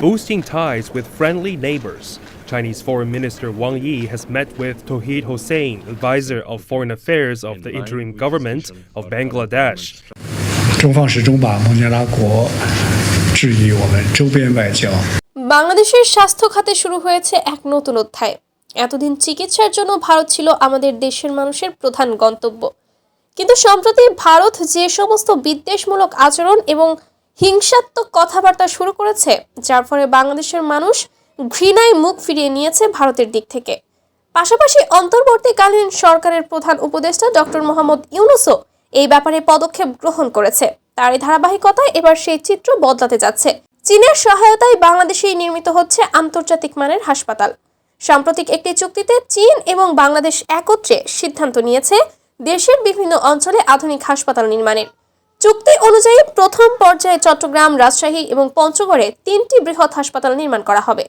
boosting ties with friendly neighbors. Chinese Foreign Minister Wang Yi has met with Tohid Hossein, advisor of foreign affairs of the interim government of Bangladesh. 中方始终把孟加拉国置于我们周边外交。 বাংলাদেশের স্বাস্থ্য খাতে শুরু হয়েছে এক নতুন অধ্যায় এতদিন চিকিৎসার জন্য ভারত ছিল আমাদের দেশের মানুষের প্রধান গন্তব্য কিন্তু সম্প্রতি ভারত যে সমস্ত বিদ্বেষমূলক আচরণ এবং হিংসাত্মক কথাবার্তা শুরু করেছে, যার ফলে বাংলাদেশের মানুষ ঘৃণায় মুখ ফিরিয়ে নিয়েছে ভারতের দিক থেকে। পাশাপাশি অন্তর্বর্তীকালীন সরকারের প্রধান উপদেষ্টা ডক্টর মোহাম্মদ ইউনুসও এই ব্যাপারে পদক্ষেপ গ্রহণ করেছে। তারই ধারাবাহিকতায় এবার সেই চিত্র বদলাতে যাচ্ছে। চীনের সহায়তায় বাংলাদেশেই নির্মিত হচ্ছে আন্তর্জাতিক মানের হাসপাতাল। সাম্প্রতিক একটি চুক্তিতে চীন এবং বাংলাদেশ একত্রে সিদ্ধান্ত নিয়েছে দেশের বিভিন্ন অঞ্চলে আধুনিক হাসপাতাল নির্মাণের। চুক্তি অনুযায়ী প্রথম পর্যায়ে চট্টগ্রাম, রাজশাহী এবং পঞ্চগড়ে তিনটি বৃহৎ হাসপাতাল নির্মাণ করা হবে।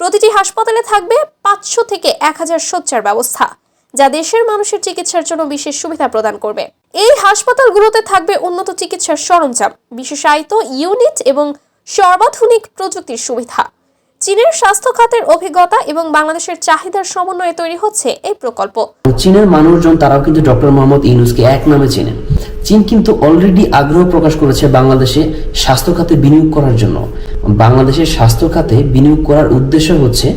প্রতিটি হাসপাতালে থাকবে পাঁচশো থেকে এক হাজার শয্যার ব্যবস্থা, যা দেশের মানুষের চিকিৎসার জন্য বিশেষ সুবিধা প্রদান করবে। এই হাসপাতালগুলোতে থাকবে উন্নত চিকিৎসার সরঞ্জাম, বিশেষায়িত ইউনিট এবং সর্বাধুনিক প্রযুক্তির সুবিধা। চীনের স্বাস্থ্য খাতের অভিজ্ঞতা এবং বাংলাদেশের চাহিদার সমন্বয়ে তৈরি হচ্ছে এই প্রকল্প। চীনের মানুষজন, তারাও কিন্তু ডক্টর মোহাম্মদ ইউনুসকে এক নামে চেনেন। চীন কিন্তু অলরেডি আগ্রহ প্রকাশ করেছে বাংলাদেশে স্বাস্থ্য খাতে বিনিয়োগ করার জন্য। বাংলাদেশের স্বাস্থ্য খাতে বিনিয়োগ করার উদ্দেশ্য হচ্ছে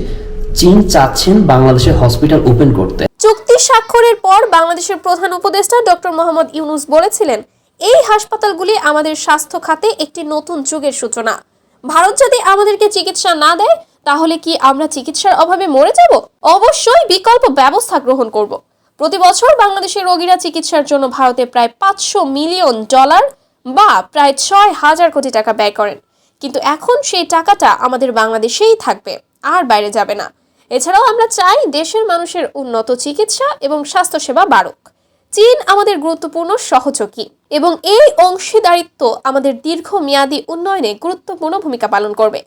চীন চাচ্ছেন বাংলাদেশে হসপিটাল ওপেন করতে। চুক্তি স্বাক্ষরের পর বাংলাদেশের প্রধান উপদেষ্টা ডক্টর মোহাম্মদ ইউনুস বলেছিলেন, এই হাসপাতালগুলি আমাদের স্বাস্থ্য খাতে একটি নতুন যুগের সূচনা। ভারত যদি আমাদেরকে চিকিৎসা না দেয়, তাহলে কি আমরা চিকিৎসার অভাবে মরে যাব? অবশ্যই বিকল্প ব্যবস্থা গ্রহণ করব। প্রতি বছর বাংলাদেশের রোগীরা চিকিৎসার জন্য ভারতে প্রায় পাঁচশো মিলিয়ন ডলার বা প্রায় ছয় হাজার কোটি টাকা ব্যয় করেন। কিন্তু এখন সেই টাকাটা আমাদের বাংলাদেশেই থাকবে, আর বাইরে যাবে না। এছাড়াও আমরা চাই দেশের মানুষের উন্নত চিকিৎসা এবং স্বাস্থ্যসেবা বাড়ুক। চীন আমাদের গুরুত্বপূর্ণ সহযোগী এবং এই অংশীদারিত্ব আমাদের দীর্ঘমেয়াদী উন্নয়নে গুরুত্বপূর্ণ ভূমিকা পালন করবে।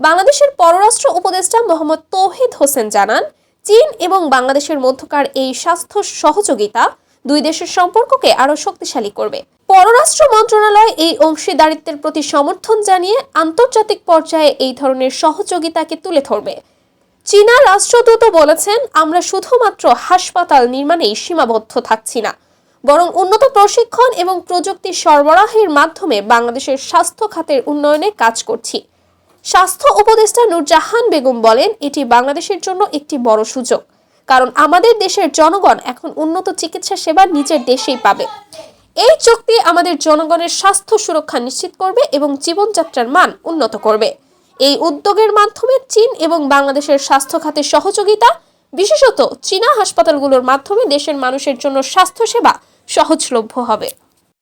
বাংলাদেশের পররাষ্ট্র উপদেষ্টা মোহাম্মদ তৌহিদ হোসেন জানান চীন এবং বাংলাদেশের মধ্যকার এই স্বাস্থ্য সহযোগিতা দুই দেশের সম্পর্ককে আরও শক্তিশালী করবে। পররাষ্ট্র মন্ত্রণালয় এই অংশীদারিত্বের প্রতি সমর্থন জানিয়ে আন্তর্জাতিক পর্যায়ে এই ধরনের সহযোগিতাকে তুলে ধরবে। চীনা রাষ্ট্রদূত বলেছেন, আমরা শুধুমাত্র হাসপাতাল নির্মাণেই সীমাবদ্ধ থাকছি না, বরং উন্নত প্রশিক্ষণ এবং প্রযুক্তি সরবরাহের মাধ্যমে বাংলাদেশের স্বাস্থ্য খাতের উন্নয়নে কাজ করছি। স্বাস্থ্য উপদেষ্টা নুরজাহান বেগম বলেন, এটি বাংলাদেশের জন্য একটি বড় সুযোগ। কারণ আমাদের দেশের জনগণ এখন উন্নত চিকিৎসা সেবা নিজের দেশেই পাবে। এই চুক্তি আমাদের জনগণের স্বাস্থ্য সুরক্ষা নিশ্চিত করবে এবং জীবনযাত্রার মান উন্নত করবে। এই উদ্যোগের মাধ্যমে চীন এবং বাংলাদেশের স্বাস্থ্য খাতে সহযোগিতা, বিশেষত চীনা হাসপাতালগুলোর মাধ্যমে দেশের মানুষের জন্য স্বাস্থ্যসেবা সহজলভ্য হবে।